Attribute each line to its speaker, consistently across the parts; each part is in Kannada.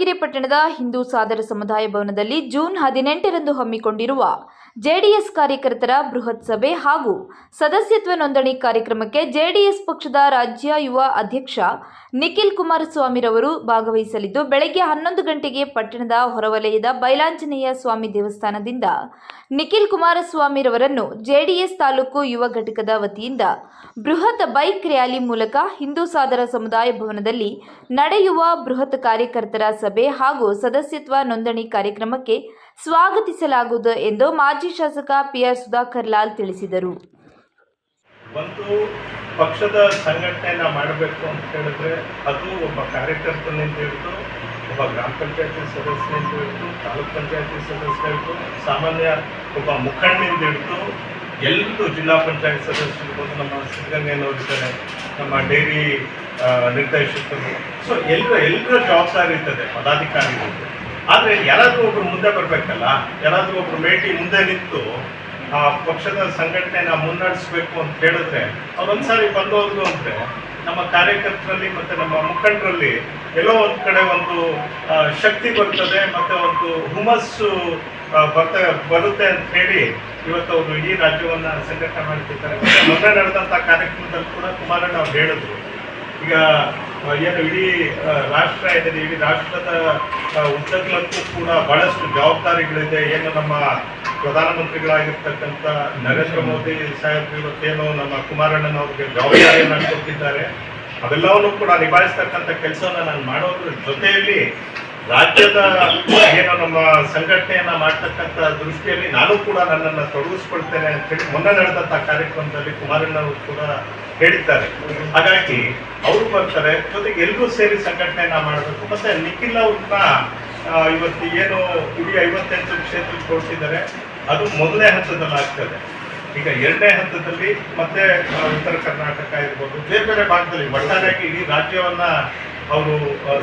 Speaker 1: ಕೊರಟಗೆರೆ ಪಟ್ಟಣದ ಹಿಂದೂ ಸಾದರ ಸಮುದಾಯ ಭವನದಲ್ಲಿ ಜೂನ್ ಹದಿನೆಂಟರಂದು ಹಮ್ಮಿಕೊಂಡಿರುವ ಜೆಡಿಎಸ್ ಕಾರ್ಯಕರ್ತರ ಬೃಹತ್ ಸಭೆ ಹಾಗೂ ಸದಸ್ಯತ್ವ ನೋಂದಣಿ ಕಾರ್ಯಕ್ರಮಕ್ಕೆ ಜೆಡಿಎಸ್ ಪಕ್ಷದ ರಾಜ್ಯ ಯುವ ಅಧ್ಯಕ್ಷ ನಿಖಿಲ್ ಕುಮಾರಸ್ವಾಮಿರವರು ಭಾಗವಹಿಸಲಿದ್ದು, ಬೆಳಗ್ಗೆ ಹನ್ನೊಂದು ಗಂಟೆಗೆ ಪಟ್ಟಣದ ಹೊರವಲಯದ ಬೈಲಾಂಜನೇಯ ಸ್ವಾಮಿ ದೇವಸ್ಥಾನದಿಂದ ನಿಖಿಲ್ ಕುಮಾರಸ್ವಾಮಿರವರನ್ನು ಜೆಡಿಎಸ್ ತಾಲೂಕು ಯುವ ಘಟಕದ ವತಿಯಿಂದ ಬೃಹತ್ ಬೈಕ್ ರ್ಯಾಲಿ ಮೂಲಕ ಹಿಂದೂ ಸಾದರ ಸಮುದಾಯ ಭವನದಲ್ಲಿ ನಡೆಯುವ ಬೃಹತ್ ಕಾರ್ಯಕರ್ತರ ಸಭೆ ಹಾಗೂ ಸದಸ್ಯತ್ವ ನೋಂದಣಿ ಕಾರ್ಯಕ್ರಮಕ್ಕೆ ಸ್ವಾಗತಿಸಲಾಗುವುದು ಎಂದು ಮಾಜಿ ಶಾಸಕ ಪಿಆರ್ ಸುಧಾಕರ್ ಲಾಲ್ ತಿಳಿಸಿದರು.
Speaker 2: ಒಂದು ಪಕ್ಷದ ಸಂಘಟನೆಯನ್ನ ಮಾಡಬೇಕು ಅಂತ ಹೇಳಿದ್ರೆ ಅದು ಒಬ್ಬ ಕಾರ್ಯಕರ್ತನಿಂದ ಹಿಡಿದು ಒಬ್ಬ ಗ್ರಾಮ ಪಂಚಾಯತಿ ಸದಸ್ಯನಿಂದ ಹಿಡಿದು ತಾಲೂಕ್ ಪಂಚಾಯತಿ ಸದಸ್ಯ ಹಿಡಿದು ಸಾಮಾನ್ಯ ಒಬ್ಬ ಮುಖಂಡನಿಂದ ಹಿಡಿದು ಎಲ್ಲರೂ ಜಿಲ್ಲಾ ಪಂಚಾಯತ್ ಸದಸ್ಯರಿರ್ಬೋದು ನಮ್ಮ ಸಿದ್ಧಗಂಗೆಯವರು ಇದ್ದಾರೆ, ನಮ್ಮ ಡೈರಿ ನಿರ್ದೇಶಕರು. ಸೊ ಎಲ್ಲರ ಎಲ್ಲರ ಜವಾಬ್ದಾರಿ ಇರ್ತದೆ ಪದಾಧಿಕಾರಿಗಳು ಆದರೆ ಯಾರಾದರೂ ಒಬ್ರು ಮುಂದೆ ಬರಬೇಕಲ್ಲ, ಯಾರಾದರೂ ಒಬ್ರು ಮೇಟಿ ಮುಂದೆ ನಿಂತು ಆ ಪಕ್ಷದ ಸಂಘಟನೆನ ಮುನ್ನಡೆಸಬೇಕು ಅಂತ ಹೇಳಿದ್ರೆ, ಅವ್ರೊಂದ್ಸಾರಿ ಬಂದೋದ್ರು ಅಂದರೆ ನಮ್ಮ ಕಾರ್ಯಕರ್ತರಲ್ಲಿ ಮತ್ತೆ ನಮ್ಮ ಮುಖಂಡರಲ್ಲಿ ಎಲ್ಲೋ ಒಂದು ಕಡೆ ಒಂದು ಶಕ್ತಿ ಬರ್ತದೆ ಮತ್ತೆ ಒಂದು ಹುಮಸ್ಸು ಬರ್ತ, ಬರುತ್ತೆ ಅಂತ ಹೇಳಿ ಇವತ್ತು ಅವರು ಇಡೀ ರಾಜ್ಯವನ್ನ ಸಂಘಟನೆ ಮಾಡ್ತಿದ್ದಾರೆ. ಮತ್ತೆ ಮೊನ್ನೆ ನಡೆದಂಥ ಕಾರ್ಯಕ್ರಮದಲ್ಲಿ ಕೂಡ ಕುಮಾರಣ್ಣ ಅವ್ರು ಹೇಳಿದ್ರು. ಈಗ ಏನು ಇಡೀ ರಾಷ್ಟ್ರ ಇದೆ. ಇಡೀ ರಾಷ್ಟ್ರದ ಉದ್ದಗಲಕ್ಕೂ ಕೂಡ ಬಹಳಷ್ಟು ಜವಾಬ್ದಾರಿಗಳಿದೆ. ಏನು ನಮ್ಮ ಪ್ರಧಾನಮಂತ್ರಿಗಳಾಗಿರ್ತಕ್ಕಂಥ ನರೇಂದ್ರ ಮೋದಿ ಸಾಹೇಬ್ ಇವತ್ತೇನು ನಮ್ಮ ಕುಮಾರಣ್ಣನ ಅವ್ರಿಗೆ ಜವಾಬ್ದಾರಿಯನ್ನು ಕೊಟ್ಟಿದ್ದಾರೆ ಅವೆಲ್ಲವನ್ನು ಕೂಡ ನಿಭಾಯಿಸ್ತಕ್ಕಂಥ ಕೆಲಸವನ್ನು ನಾನು ಮಾಡೋದ್ರ ಜೊತೆಯಲ್ಲಿ ರಾಜ್ಯದ ಏನು ನಮ್ಮ ಸಂಘಟನೆಯನ್ನ ಮಾಡ್ತಕ್ಕಂಥ ದೃಷ್ಟಿಯಲ್ಲಿ ನಾನು ಕೂಡ ನನ್ನನ್ನು ತೊಡಗಿಸ್ಕೊಳ್ತೇನೆ ಅಂತ ಹೇಳಿ ಮೊನ್ನೆ ನಡೆದಂಥ ಕಾರ್ಯಕ್ರಮದಲ್ಲಿ ಕುಮಾರಣ್ಣವರು ಕೂಡ ಹೇಳಿದ್ದಾರೆ. ಹಾಗಾಗಿ ಅವರು ಬರ್ತಾರೆ, ಜೊತೆಗೆ ಎಲ್ಲರೂ ಸೇರಿ ಸಂಘಟನೆಯನ್ನ ಮಾಡಬೇಕು. ಮತ್ತೆ ನಿಖಿಲ್ ಅವ್ರನ್ನ ಇವತ್ತು ಏನು ಇಡೀ ಐವತ್ತೆಂಟು ಕ್ಷೇತ್ರಕ್ಕೆ ಕೊಡ್ತಿದ್ದಾರೆ ಅದು ಮೊದಲನೇ ಹಂತದಲ್ಲಿ ಆಗ್ತದೆ. ಈಗ ಎರಡನೇ ಹಂತದಲ್ಲಿ ಮತ್ತೆ ಉತ್ತರ ಕರ್ನಾಟಕ ಇರ್ಬೋದು, ಬೇರೆ ಬೇರೆ ಭಾಗದಲ್ಲಿ, ಒಟ್ಟಾರೆಯಾಗಿ ಇಡೀ ರಾಜ್ಯವನ್ನ ಅವರು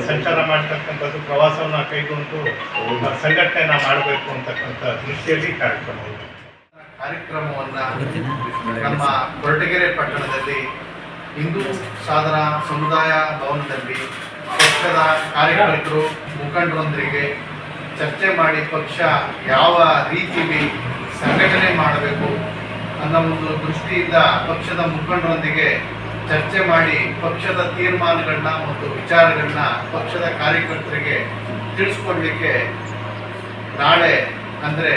Speaker 2: ಸಂಚಾರ ಮಾಡ್ತಕ್ಕಂಥದ್ದು ಪ್ರವಾಸವನ್ನ ಕೈಗೊಂಡು ಸಂಘಟನೆನ ಸಂಘಟನೆಯನ್ನ ಮಾಡಬೇಕು ಅಂತಕ್ಕಂಥ ದೃಷ್ಟಿಯಲ್ಲಿ ಕಾರ್ಯಕ್ರಮ ಕಾರ್ಯಕ್ರಮವನ್ನು
Speaker 3: ಕಾರ್ಯಕ್ರಮವನ್ನ ನಮ್ಮ ಕೊರಟಗೆರೆ ಪಟ್ಟಣದಲ್ಲಿ ಹಿಂದೂ ಸಾಧನ ಸಮುದಾಯ ಭವನದಲ್ಲಿ ಪಕ್ಷದ ಕಾರ್ಯಕರ್ತರು ಮುಖಂಡರೊಂದಿಗೆ ಚರ್ಚೆ ಮಾಡಿ ಪಕ್ಷ ಯಾವ ರೀತಿಯಲ್ಲಿ ಸಂಘಟನೆ ಮಾಡಬೇಕು ಅನ್ನೋ ಒಂದು ದೃಷ್ಟಿಯಿಂದ ಪಕ್ಷದ ಮುಖಂಡರೊಂದಿಗೆ ಚರ್ಚೆ ಮಾಡಿ ಪಕ್ಷದ ತೀರ್ಮಾನಗಳನ್ನ ಮತ್ತು ವಿಚಾರಗಳನ್ನ ಪಕ್ಷದ ಕಾರ್ಯಕರ್ತರಿಗೆ ತಿಳಿಸ್ಕೊಡ್ಲಿಕ್ಕೆ ನಾಳೆ ಅಂದರೆ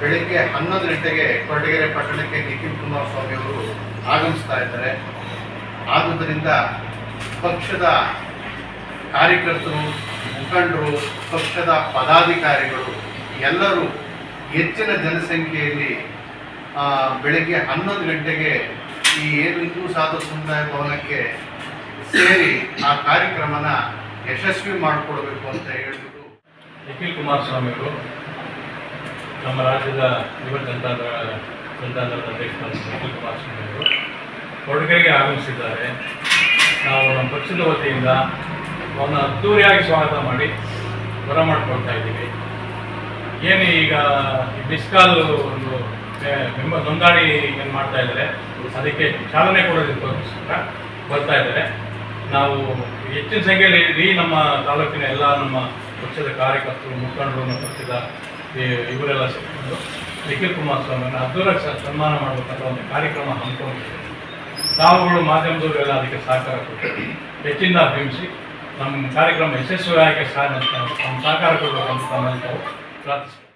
Speaker 3: ಬೆಳಿಗ್ಗೆ ಹನ್ನೊಂದು ಗಂಟೆಗೆ ಕೊರಟಗೆರೆ ಪಟ್ಟಣಕ್ಕೆ ನಿಖಿಲ್ ಕುಮಾರಸ್ವಾಮಿ ಅವರು ಆಗಮಿಸ್ತಾ ಇದ್ದಾರೆ. ಆದುದರಿಂದ ಪಕ್ಷದ ಕಾರ್ಯಕರ್ತರು, ಮುಖಂಡರು, ಪಕ್ಷದ ಪದಾಧಿಕಾರಿಗಳು ಎಲ್ಲರೂ ಹೆಚ್ಚಿನ ಜನಸಂಖ್ಯೆಯಲ್ಲಿ ಬೆಳಗ್ಗೆ ಹನ್ನೊಂದು ಗಂಟೆಗೆ ಈ ಏನು ಹಿಂದೂ ಸಾಧು ಸಮುದಾಯ ಭವನಕ್ಕೆ ಸೇರಿ ಆ ಕಾರ್ಯಕ್ರಮನ ಯಶಸ್ವಿ ಮಾಡಿಕೊಡ್ಬೇಕು ಅಂತ ಹೇಳ್ಬಿಟ್ಟು
Speaker 4: ನಿಖಿಲ್ ಕುಮಾರ್ ಅವರು ನಮ್ಮ ರಾಜ್ಯದ ಯುವ ಜನತಾದಳ, ಜನತಾದಳದ ಅಧ್ಯಕ್ಷರಾದ ನಿಖಿಲ್ ಕುಮಾರಸ್ವಾಮಿಗಳು ಕೊಡುಗೆಗೆ ಆಗಮಿಸಿದ್ದಾರೆ. ನಾವು ನಮ್ಮ ಪಕ್ಷದ ವತಿಯಿಂದ ಅವನ್ನ ಅದ್ದೂರಿಯಾಗಿ ಸ್ವಾಗತ ಮಾಡಿ ಬರಮಾಡ್ಕೊಳ್ತಾ ಇದ್ದೀವಿ. ಏನು ಈಗ ಮಿಸ್ಕಾಲ್ ಒಂದು ಮೆಂಬ ನೋಂದಣಿ ಏನು ಮಾಡ್ತಾ ಇದ್ದಾರೆ. ಅದಕ್ಕೆ ಚಾಲನೆ ಕೊಡೋದಕ್ಕೋಸ್ಕರ ಬರ್ತಾ ಇದ್ದಾರೆ. ನಾವು ಹೆಚ್ಚಿನ ಸಂಖ್ಯೆಯಲ್ಲಿ ಇಡೀ ನಮ್ಮ ತಾಲೂಕಿನ ಎಲ್ಲ ನಮ್ಮ ಪಕ್ಷದ ಕಾರ್ಯಕರ್ತರು, ಮುಖಂಡರು ನಮ್ಮ ಪಕ್ಷದ ಇವರೆಲ್ಲ ಸೇರಿಕೊಂಡು ನಿಖಿಲ್ ಕುಮಾರಸ್ವಾಮಿಯನ್ನು ಅದ್ದೂರ ಸನ್ಮಾನ ಮಾಡಬೇಕಂತ ಒಂದು ಕಾರ್ಯಕ್ರಮ ಹಮ್ಮಿಕೊಂಡಿದ್ದೇವೆ. ತಾವುಗಳು ಮಾಧ್ಯಮದವರೆಲ್ಲ ಅದಕ್ಕೆ ಸಹಕಾರ ಕೊಟ್ಟು ಹೆಚ್ಚಿನ ಅಭಿಮಿಸಿ ನಮ್ಮ ಕಾರ್ಯಕ್ರಮ ಯಶಸ್ವಿಯಾಗಿ ಸಹ ನಮ್ಮ ಸಹಕಾರ ಕೊಡಬೇಕಂತ ನಾವು ತಾವು ಪ್ರಾರ್ಥಿಸ್ತೀವಿ.